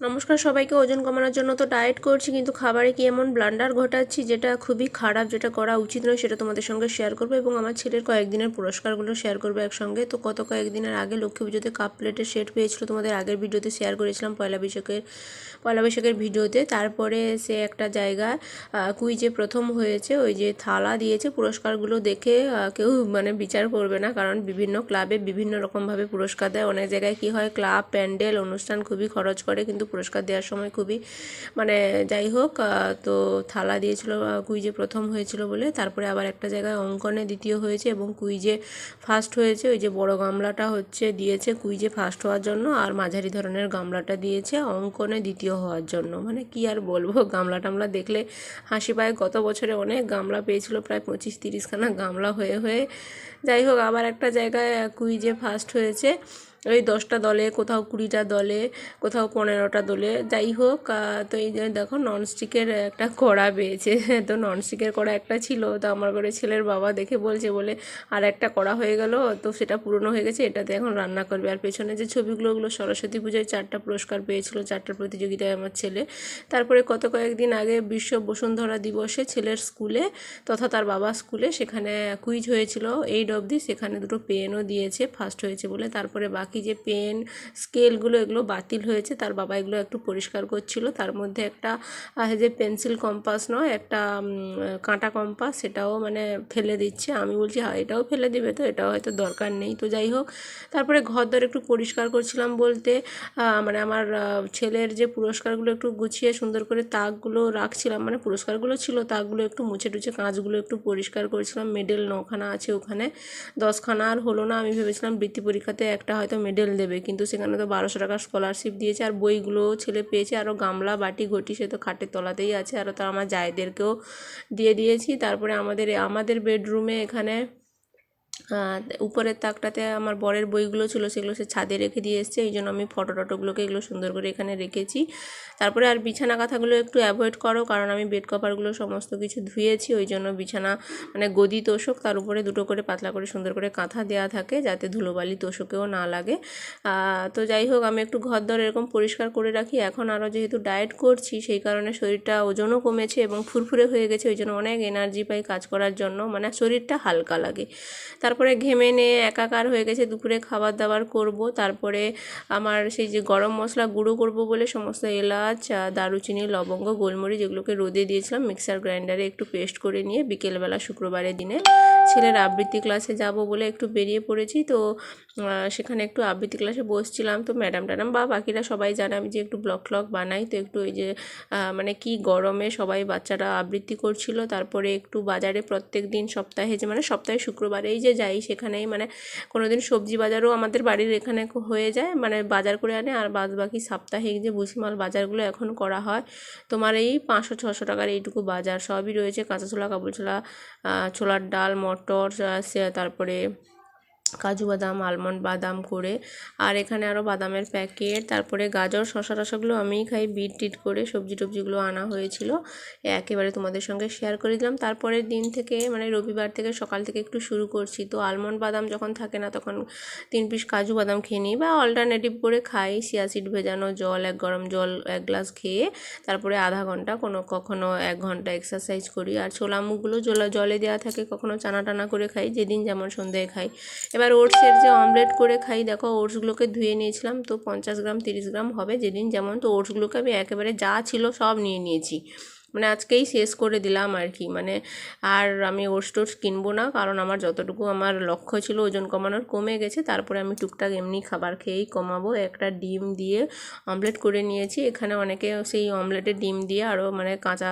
নমস্কার, সবাইকে ওজন কমানোর জন্য তো ডায়েট করছি, কিন্তু খাবারে কি এমন ব্লান্ডার ঘটাচ্ছি যেটা খুবই খারাপ, যেটা করা উচিত নয়, সেটা তোমাদের সঙ্গে শেয়ার করব এবং আমার ছেলের কয়েকদিনের পুরস্কারগুলো শেয়ার করব একসঙ্গে। তো কত কয়েকদিনের আগে লক্ষ্মী পুজোতে কাপ প্লেটের সেট পেয়েছিল, তোমাদের আগের ভিডিওতে শেয়ার করেছিলাম পয়লা বৈশাখের পয়লা বৈশাখের ভিডিওতে তারপরে সে একটা জায়গায় কুইজে প্রথম হয়েছে, ওই যে থালা দিয়েছে, পুরস্কারগুলো দেখে কেউ মানে বিচার করবে না, কারণ বিভিন্ন ক্লাবে বিভিন্ন রকমভাবে পুরস্কার দেয়। অনেক জায়গায় কি হয় ক্লাব প্যান্ডেল অনুষ্ঠান খুবই খরচ করে, কিন্তু পুরস্কার দেওয়ার সময় খুবই মানে যাই হোক তো থালা দিয়েছিল কুইজে প্রথম হয়েছিল বলে, তারপরে আবার একটা জায়গায় অঙ্কনে দ্বিতীয় হয়েছে এবং কুইজে ফার্স্ট হয়েছে, ওই যে বড় গামলাটা হচ্ছে দিয়েছে কুইজে ফার্স্ট হওয়ার জন্য আর মাঝারি ধরনের গামলাটা দিয়েছে অঙ্কনে দ্বিতীয় হওয়ার জন্য। মানে কি আর বলব, গামলা টামলা দেখলে হাসি পায়। গত বছরে অনেক গামলা পেয়েছিল, প্রায় পঁচিশ তিরিশখানা গামলা হয়ে হয়ে যাই হোক, আবার একটা জায়গায় কুইজে ফার্স্ট হয়েছে। ওই দশটা দলে, কোথাও কুড়িটা দলে, কোথাও পনেরোটা দলে, যাই হোক তো এই যে দেখো ননস্টিকের একটা কড়া পেয়েছে তো ননস্টিকের কড়া একটা ছিল, তো আমার ঘরে ছেলের বাবা দেখে বলছে, বলে আর একটা কড়া হয়ে গেল, তো সেটা পুরনো হয়ে গেছে, এটাতে এখন রান্না করবে। আর পেছনে যে ছবিগুলো, ওগুলো সরস্বতী পুজোয় চারটা পুরস্কার পেয়েছিল, চারটা প্রতিযোগিতায় আমার ছেলে। তারপরে কত কয়েকদিন আগে বিশ্ব বসুন্ধরা দিবসে ছেলের স্কুলে, তথা তার বাবা স্কুলে, সেখানে কুইজ হয়েছিল, এইট অবধি সেখানে দুটো পেনও দিয়েছে ফার্স্ট হয়েছে বলে। তারপরে বাকি যে পেন স্কেলগুলো এগুলো বাতিল হয়েছে, তার বাবা এগুলো একটু পরিষ্কার করছিল। তার মধ্যে একটা যে পেন্সিল কম্পাস নয়, একটা কাঁটা কম্পাস, সেটাও মানে ফেলে দিচ্ছে। আমি বলছি হ্যাঁ এটাও ফেলে দিবে তো, এটাও হয়তো দরকার নেই। তো যাই হোক, তারপরে ঘর দর একটু পরিষ্কার করছিলাম বলতে মানে আমার ছেলের যে পুরস্কারগুলো একটু গুছিয়ে সুন্দর করে তাকগুলো রাখছিলাম মানে পুরস্কারগুলো ছিল, তাকগুলো একটু মুছে টুছে কাঁচগুলো একটু পরিষ্কার করছিলাম। মেডেল নখানা আছে ওখানে, দশখানা আর হলো না। আমি ভেবেছিলাম বৃত্তি পরীক্ষাতে একটা হয়তো মেডেল দেবে। কিন্তু সেখানে তো বারোশো টাকা স্কলারশিপ দিয়েছে আর বইগুলোও ছেলে পেয়েছে আরও গামলা, বাটি, ঘটি সে তো খাটের তলাতেই আছে। আরও তো আমার জায়দেরকেও দিয়ে দিয়েছি। তারপরে আমাদের আমাদের বেডরুমে এখানে উপরের তাকটাতে আমার বরের বইগুলো ছিল, সেগুলো সে ছাদে রেখে দিয়ে এসছে, এই জন্য আমি ফটো টটোগুলোকে এগুলো সুন্দর করে এখানে রেখেছি। তারপরে আর বিছানা কাঁথাগুলো একটু অ্যাভয়েড করো, কারণ আমি বেড কভারগুলো সমস্ত কিছু ধুয়েছি, ওই জন্য বিছানা মানে গদি তোষক, তার উপরে দুটো করে পাতলা করে সুন্দর করে কাঁথা দেওয়া থাকে, যাতে ধুলোবালি তোষকেও না লাগে। তো যাই হোক, আমি একটু ঘর দর এরকম পরিষ্কার করে রাখি। এখন আরও যেহেতু ডায়েট করছি, সেই কারণে শরীরটা ওজনও কমেছে এবং ফুরফুরে হয়ে গেছে, ওই জন্য অনেক এনার্জি পাই কাজ করার জন্য মানে শরীরটা হালকা লাগে। তারপরে ঘেমে নিয়ে একাকার হয়ে গেছে, দুপুরে খাবার দাবার করব, তারপরে আমার সেই যে গরম মশলা গুঁড়ো করব বলে সমস্ত এলাচ দারুচিনি, লবঙ্গ, গোলমরিচ এগুলোকে রোদে দিয়েছিলাম, মিক্সার গ্রাইন্ডারে একটু পেস্ট করে নিয়ে বিকেলবেলা শুক্রবারের দিনে ছেলের আবৃত্তি ক্লাসে যাব বলে একটু বেরিয়ে পড়েছি। তো সেখানে একটু আবৃত্তি ক্লাসে বসছিলাম। তো ম্যাডাম ট্যাডাম বা বাকিরা সবাই জানে আমি যে একটু ব্লগ ফ্লগ বানাই। তো একটু ওই যে মানে কি গরমে সবাই বাচ্চারা আবৃত্তি করছিল, তারপরে একটু বাজারে প্রত্যেক দিন সপ্তাহে যে মানে সপ্তাহে শুক্রবারেই যে যাই সেখানেই মানে কোনো দিন সবজি বাজারও আমাদের বাড়ির এখানে হয়ে যায়। মানে বাজার করে আনে আর বাদ বাকি সাপ্তাহিক যে ভুসিমাল বাজারগুলো এখন করা হয়, তোমার এই পাঁচশো, ছশো টাকার এইটুকু বাজার। সবই রয়েছে, কাঁচা ছোলা, কাবুল ছোলা ছোলার ডাল, মটর তারপরে কাজু বাদাম আলমন্ড বাদাম করে, আর এখানে আরও বাদামের প্যাকেট তারপরে গাজর শশা টশাগুলো আমিই খাই, বিট টিট করে, সবজি টবজিগুলো আনা হয়েছিল। একেবারে তোমাদের সঙ্গে শেয়ার করে দিলাম। তারপরের দিন থেকে মানে রবিবার থেকে সকাল থেকে একটু শুরু করছি। তো আলমন্ড বাদাম যখন থাকে না, তখন তিন পিস কাজু বাদাম খেয়ে নিই বা অল্টারনেটিভ করে খাই। সিয়াসিড ভেজানো জল, এক গরম জল, এক গ্লাস খেয়ে, তারপরে আধা ঘণ্টা কোনো, কখনো এক ঘণ্টা এক্সারসাইজ করি। আর ছোলা মুখগুলো জলে জলে দেওয়া থাকে, কখনো চানা টানা করে খাই, যেদিন যেমন সন্ধ্যায় খাই। এবার ওটসের যে অমলেট করে খাই, দেখো ওটসগুলোকে ধুয়ে নিয়েছিলাম, তো পঞ্চাশ গ্রাম, তিরিশ গ্রাম হবে যেদিন। যেমন তো ওটসগুলোকে আমি একেবারে যা ছিল সব নিয়ে নিয়েছি। মানে আজকেই শেষ করে দিলাম আর কি। মানে আর আমি ওটস টোটস কিনবো না, কারণ আমার যতটুকু আমার লক্ষ্য ছিল ওজন কমানোর কমে গেছে, তারপরে আমি টুকটাক এমনি খাবার খেয়েই কমাবো। একটা ডিম দিয়ে অমলেট করে নিয়েছি, এখানে অনেকে সেই অমলেটে ডিম দিয়ে আরও মানে কাঁচা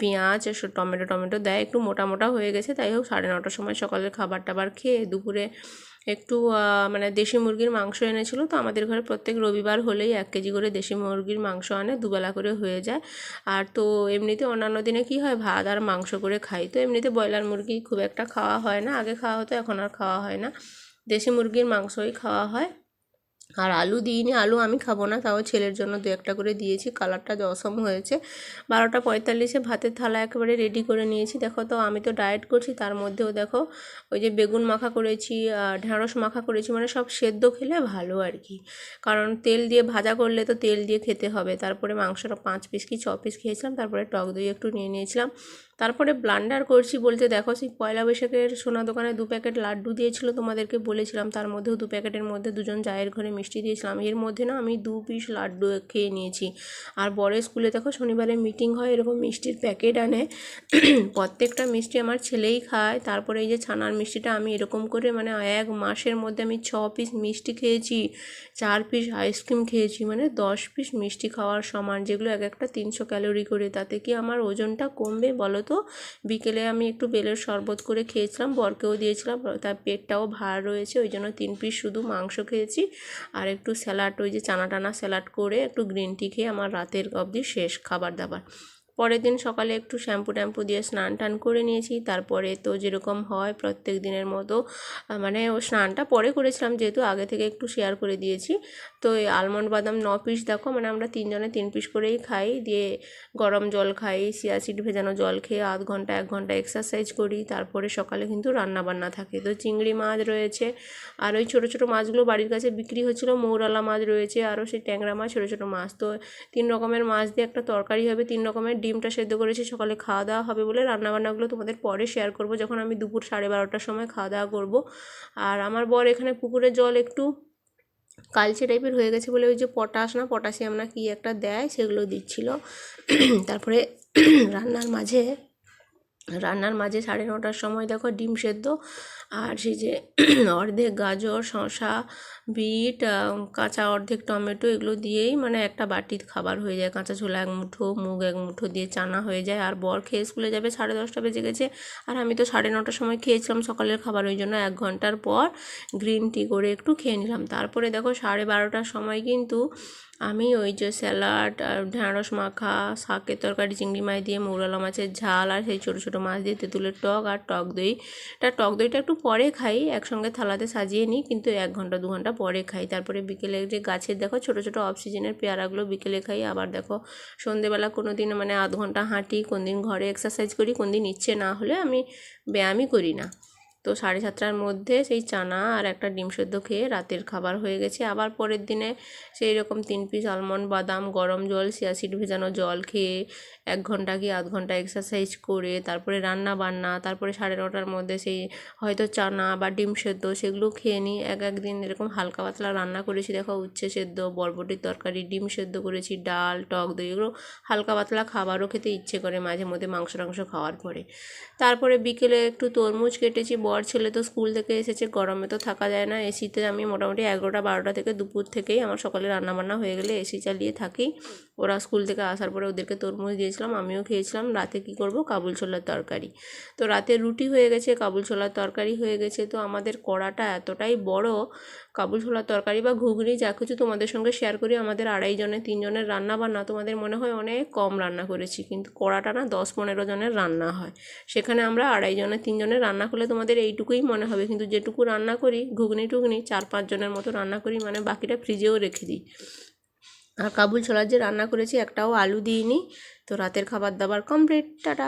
পেঁয়াজ টমেটো টমেটো দেয়, একটু মোটা মোটা হয়ে গেছে তাই হোক, সাড়ে নটার সময় সকালের খাবার টাবার খেয়ে দুপুরে একটু মানে দেশি মুরগির মাংস এনেছিল তো আমাদের ঘরে প্রত্যেক রবিবার হলেই এক কেজি করে দেশি মুরগির মাংস আনে, দুবেলা করে হয়ে যায়। আর তো এমনিতে অন্যান্য দিনে কি হয়, ভাত আর মাংস করে খাই। তো এমনিতে ব্রয়লার মুরগি খুব একটা খাওয়া হয় না, আগে খাওয়া হতো, এখন আর খাওয়া হয় না। দেশি মুরগির মাংসই খাওয়া হয়। আর আলু দিইনি, আলু আমি খাব না, তাও ছেলের জন্য দু একটা করে দিয়েছি, কালারটা অসম হয়েছে। বারোটা পঁয়তাল্লিশে ভাতের থালা একেবারে রেডি করে নিয়েছি। দেখো তো, আমি তো ডায়েট করছি, তার মধ্যেও দেখো, ওই যে বেগুন মাখা করেছি ঢ্যাঁড়স মাখা করেছি মানে সব সেদ্ধ খেলে ভালো আর কি। কারণ তেল দিয়ে ভাজা করলে তো তেল দিয়ে খেতে হবে। তারপরে মাংসটা পাঁচ পিস কি ছ পিস খেয়েছিলাম, তারপরে টক দই একটু নিয়ে নিয়েছিলাম। তারপরে ব্লান্ডার করছি বলতে দেখো, সেই পয়লা বৈশাখের সোনা দোকানে দু প্যাকেট লাড্ডু দিয়েছিল তোমাদেরকে বলেছিলাম। তার মধ্যেও দু প্যাকেটের মধ্যে দুজন জায়ের ঘরে মিষ্টি দিয়েছিলাম। এর মধ্যে না আমি দু পিস লাড্ডু খেয়ে নিয়েছি। আর বড় স্কুলে দেখো, শনিবারে মিটিং হয়, এরকম মিষ্টির প্যাকেট আনে। প্রত্যেকটা মিষ্টি আমার ছেলেই খায়। তারপরে এই যে ছানার মিষ্টিটা, আমি এরকম করে মানে এক মাসের মধ্যে আমি ছ পিস মিষ্টি খেয়েছি, চার পিস আইসক্রিম খেয়েছি মানে দশ পিস মিষ্টি খাওয়ার সমান, যেগুলো এক একটা তিনশো ক্যালোরি করে। তাতে কি আমার ওজনটা কমবে বলো তো বিকেলে আমি একটু বেলের শরবত করে খেয়েছিলাম, বরকেও দিয়েছিলাম। তার পেটটাও ভার রয়েছে, ওই জন্য তিন পিস শুধু মাংস খেয়েছি। আর একটু স্যালাড, ওই যে চানা টানা স্যালাড করে একটু গ্রিন টি খেয়ে আমার রাতের অবধি শেষ খাবার দাবার। পরের দিন সকালে একটু শ্যাম্পু ট্যাম্পু দিয়ে স্নান টান করে নিয়েছি। তারপরে তো যেরকম হয় প্রত্যেক দিনের মতো মানে ও স্নানটা পরে করেছিলাম যেহেতু আগে থেকে একটু শেয়ার করে দিয়েছি। তো এই আলমন্ড বাদাম ন পিস দেখো মানে আমরা তিনজনে তিন পিস করেই খাই। দিয়ে গরম জল খাই সিয়াসিড ভেজানো জল খেয়ে আধ ঘণ্টা, এক ঘণ্টা এক্সারসাইজ করি। তারপরে সকালে কিন্তু রান্না বান্না থাকে। তো চিংড়ি মাছ রয়েছে, আর ওই ছোটো ছোটো মাছগুলো বাড়ির কাছে বিক্রি হচ্ছিল মৌরালা মাছ রয়েছে, আরও সেই ট্যাংরা মাছ, ছোটো ছোটো মাছ। তো তিন রকমের মাছ দিয়ে একটা তরকারি হবে, তিন রকমের ডিমটা সেদ্ধ করেছি, সকালে খাওয়া দাওয়া হবে বলে রান্নাবান্নাগুলো তোমাদের পরে শেয়ার করব। যখন আমি দুপুর সাড়ে বারোটার সময় খাওয়া দাওয়া করব। আর আমার বর এখানে পুকুরের জল একটু কালচে টাইপের হয়ে গেছে বলে ওই যে পটাশ না, পটাশিয়াম না কি একটা দেয়, সেগুলো দিচ্ছিল। তারপরে রান্নার মাঝে রান্নার মাঝে সাড়ে নটার সময় দেখো ডিম সেদ্ধ। আর সেই যে অর্ধেক গাজর, শসা বিট কাঁচা অর্ধেক টমেটো এগুলো দিয়েই মানে একটা বাটির খাবার হয়ে যায়। কাঁচা ছোলা এক মুঠো, মুগ এক মুঠো দিয়ে চানা হয়ে যায়। আর বর খেয়ে স্কুলে যাবে সাড়ে দশটা বেজে গেছে। আর আমি তো সাড়ে নটার সময় খেয়েছিলাম সকালের খাবার, ওই জন্য এক ঘণ্টার পর গ্রিন টি করে একটু খেয়ে নিলাম। তারপরে দেখো সাড়ে বারোটার সময় কিন্তু আমি ওই যে স্যালাড, আর ঢ্যাঁড়স মাখা, শাকের তরকারি, চিংড়ি মাছ দিয়ে মৌরালা মাছের ঝাল, আর সেই ছোটো ছোটো মাছ দিয়ে তেঁতুলের টক আর টক দই। তা টক দইটা একটু পরে খাই, একসঙ্গে থালাতে সাজিয়ে নিই, কিন্তু এক ঘণ্টা, দু ঘণ্টা পরে খাই। তারপরে বিকেলে যে গাছের দেখো ছোটো ছোটো অক্সিজেনের পেয়ারাগুলো বিকেলে খাই। আবার দেখো সন্ধেবেলা কোনো দিন মানে আধ ঘণ্টা হাঁটি কোন দিন ঘরে এক্সারসাইজ করি কোন দিন ইচ্ছে না হলে আমি ব্যায়ামই করি না। তো সাড়ে সাতটার মধ্যে সেই চানা আর একটা ডিম সেদ্ধ খেয়ে রাতের খাবার হয়ে গেছে। আবার পরের দিনে সেই রকম তিন পিস আলমন্ড বাদাম, গরম জল সিয়াসিড ভেজানো জল খেয়ে এক ঘণ্টা কি আধ ঘণ্টা এক্সারসাইজ করে তারপরে রান্না বান্না, তারপরে সাড়ে নটার মধ্যে সেই হয়তো চানা বা ডিম সেদ্ধ সেগুলো খেয়ে নিই এক এক দিন এরকম হালকা পাতলা রান্না করেছি। দেখো উচ্ছে সেদ্ধ, বরবটির তরকারি, ডিম সেদ্ধ করেছি, ডাল, টক দই এগুলো হালকা পাতলা খাবারও খেতে ইচ্ছে করে মাঝে মধ্যে মাংস টাংস খাওয়ার পরে। তারপরে বিকেলে একটু তরমুজ কেটেছি বর ছেলে তো স্কুল থেকে এসেছে, গরমে তো থাকা যায় না। এসিতে আমি মোটামুটি এগারোটা বারোটা থেকে দুপুর থেকেই আমার সকালে রান্নাবান্না হয়ে গেলে এসি চালিয়ে থাকি। ওরা স্কুল থেকে আসার পরে ওদেরকে তরমুজ দিয়েছিলাম, আমিও খেয়েছিলাম। রাতে কি করব? কাবুল ছোলার তরকারি। তো রাতে রুটি হয়ে গেছে, কাবুল ছোলার তরকারি হয়ে গেছে। তো আমাদের কড়াটা এতটাই বড় কাবুল ছোলার তরকারি বা ঘুগনি, যা কিছু তোমাদের সঙ্গে শেয়ার করি, আমাদের আড়াই জনের তিনজনের রান্না বান্না তোমাদের মনে হয় অনেক কম রান্না করেছি, কিন্তু কড়াটা না দশ পনেরো জনের রান্না হয়। সেখানে আমরা আড়াই জনের তিনজনের রান্না করলে তোমাদের এইটুকুই মনে হবে, কিন্তু যেটুকু রান্না করি, ঘুগনি টুগনি চার পাঁচ জনের মতো রান্না করি মানে বাকিটা ফ্রিজেও রেখে দিই। আর কাবুল ছোলার যে রান্না করেছি, একটাও আলু দিইনি, তো রাতের খাবার দাবার কমপ্লিট টাটা।